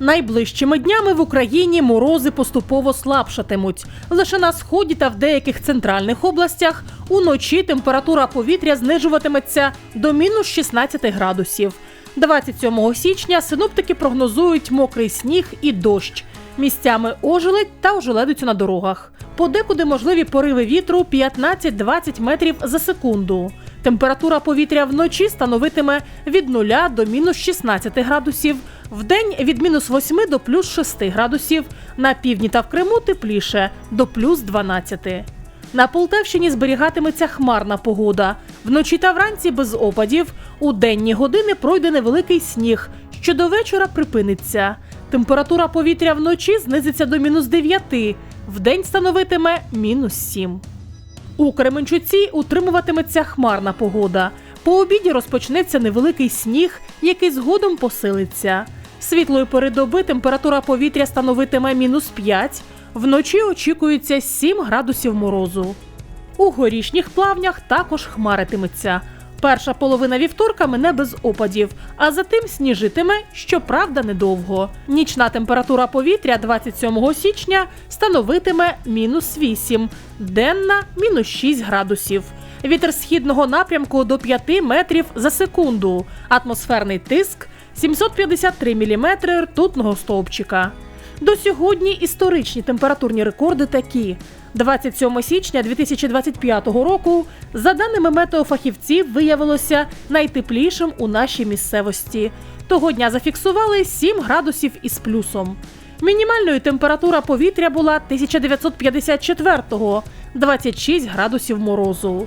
Найближчими днями в Україні морози поступово слабшатимуть. Лише на сході та в деяких центральних областях уночі температура повітря знижуватиметься до мінус 16 градусів. 27 січня синоптики прогнозують мокрий сніг і дощ. Місцями ожеледь та ожеледицю на дорогах. Подекуди можливі пориви вітру 15-20 метрів за секунду. Температура повітря вночі становитиме від 0 до мінус 16 градусів, вдень від мінус 8 до плюс 6 градусів, на півдні та в Криму тепліше до плюс 12. На Полтавщині зберігатиметься хмарна погода. Вночі та вранці без опадів. У денні години пройде невеликий сніг, що до вечора припиниться. Температура повітря вночі знизиться до мінус 9, вдень становитиме мінус 7. У Кременчуці утримуватиметься хмарна погода. По обіді розпочнеться невеликий сніг, який згодом посилиться. Світлої пори доби температура повітря становитиме мінус 5, вночі очікується 7 градусів морозу. У горішніх плавнях також хмаритиметься. Перша половина вівторка мине без опадів, а затим сніжитиме, щоправда, недовго. Нічна температура повітря 27 січня становитиме мінус 8, денна мінус 6 градусів. Вітер східного напрямку до 5 метрів за секунду. Атмосферний тиск 753 міліметри ртутного стовпчика. До сьогодні історичні температурні рекорди такі. 27 січня 2025 року, за даними метеофахівців, виявилося найтеплішим у нашій місцевості. Того дня зафіксували 7 градусів із плюсом. Мінімальною температура повітря була 1954-го – 26 градусів морозу.